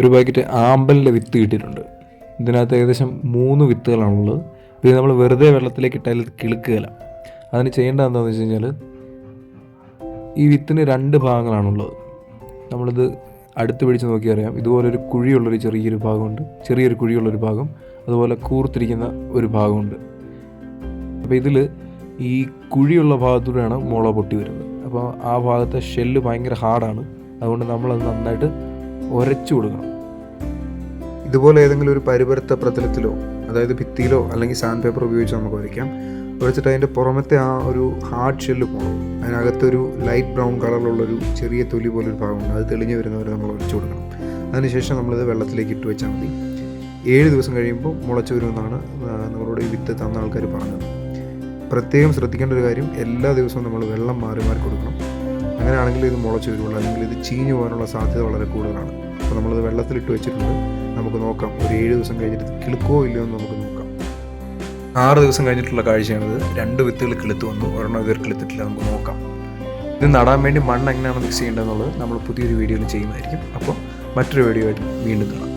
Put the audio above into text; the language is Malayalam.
ഒരു പാക്കറ്റ് ആമ്പലിന്റെ വിത്ത് കിട്ടിയിട്ടുണ്ട്. ഇതിനകത്ത് ഏകദേശം മൂന്ന് വിത്തുകളാണുള്ളത്. ഇത് നമ്മൾ വെറുതെ വെള്ളത്തിലേക്ക് ഇട്ടാൽ കിളുക്കുകയില്ല. അതിന് ചെയ്യേണ്ടത് എന്താണെന്ന് വെച്ച് കഴിഞ്ഞാൽ ഈ വിത്തിന് രണ്ട് ഭാഗങ്ങളാണുള്ളത്. നമ്മളിത് അടുത്ത് പിടിച്ച് നോക്കിയാൽ അറിയാം. ഇതുപോലൊരു കുഴിയുള്ളൊരു ചെറിയൊരു ഭാഗമുണ്ട്. ചെറിയൊരു കുഴിയുള്ളൊരു ഭാഗം. അതുപോലെ കൂർത്തിരിക്കുന്ന ഒരു ഭാഗമുണ്ട്. അപ്പോൾ ഇതിൽ ഈ കുഴിയുള്ള ഭാഗത്തൂടെയാണ് മുള പൊട്ടി വരുന്നത്. അപ്പോൾ ആ ഭാഗത്തെ ഷെല്ല് ഭയങ്കര ഹാർഡാണ്. അതുകൊണ്ട് നമ്മളത് നന്നായിട്ട് ഉരച്ചു കൊടുക്കണം. ഇതുപോലെ ഏതെങ്കിലും ഒരു പരിപരുത്ത പ്രതലത്തിലോ അതായത് ഭിത്തിയിലോ അല്ലെങ്കിൽ സാൻഡ് പേപ്പർ ഉപയോഗിച്ച് നമുക്ക് വരയ്ക്കാം വരച്ചിട്ട് അതിന്റെ പുറമത്തെ ആ ഒരു ഹാർഡ് ഷെല്ല് പോകണം അതിനകത്തൊരു ലൈറ്റ് ബ്രൗൺ കളറിലുള്ളൊരു ചെറിയ തൊലി പോലൊരു ഭാഗമുണ്ട്. അത് തെളിഞ്ഞു വരുന്നവരെ നമ്മൾ ഒഴിച്ചു കൊടുക്കണം. അതിനുശേഷം നമ്മളിത് വെള്ളത്തിലേക്ക് ഇട്ട് വെച്ചാൽ മതി. ഏഴ് ദിവസം കഴിയുമ്പോൾ മുളച്ചു വരുമെന്നാണ് നമ്മളോട് ഈ വിത്ത് തന്ന ആൾക്കാർ പറഞ്ഞത്. പ്രത്യേകം ശ്രദ്ധിക്കേണ്ട ഒരു കാര്യം എല്ലാ ദിവസവും നമ്മൾ വെള്ളം മാറി മാറി കൊടുക്കണം. അങ്ങനെയാണെങ്കിൽ ഇത് മുളച്ച് വരുള്ളൂ അല്ലെങ്കിൽ ഇത് ചീഞ്ഞു പോകാനുള്ള സാധ്യത വളരെ കൂടുതലാണ്. അപ്പോൾ നമ്മളിത് വെള്ളത്തിലിട്ട് വെച്ചിട്ടുണ്ട്. നമുക്ക് നോക്കാം ഒരു ഏഴ് ദിവസം കഴിഞ്ഞിട്ട് കിളുക്കോ ഇല്ലയോ എന്ന് നമുക്ക് നോക്കാം. ആറ് ദിവസം കഴിഞ്ഞിട്ടുള്ള കാഴ്ചയാണിത്. രണ്ട് വിത്തുകൾ കിളുത്ത് വന്നു ഒരെണ്ണം ഇതുവരെ കിളുത്തിട്ടില്ല നമുക്ക് നോക്കാം. ഇത് നടാൻ വേണ്ടി മണ്ണ് എങ്ങനെയാണ് മിക്സ് ചെയ്യേണ്ടതെന്നുള്ളത് നമ്മൾ പുതിയൊരു വീഡിയോയിൽ ചെയ്യുന്നതായിരിക്കും. അപ്പോൾ മറ്റൊരു വീഡിയോ ആയിട്ട് വീണ്ടും കാണാം.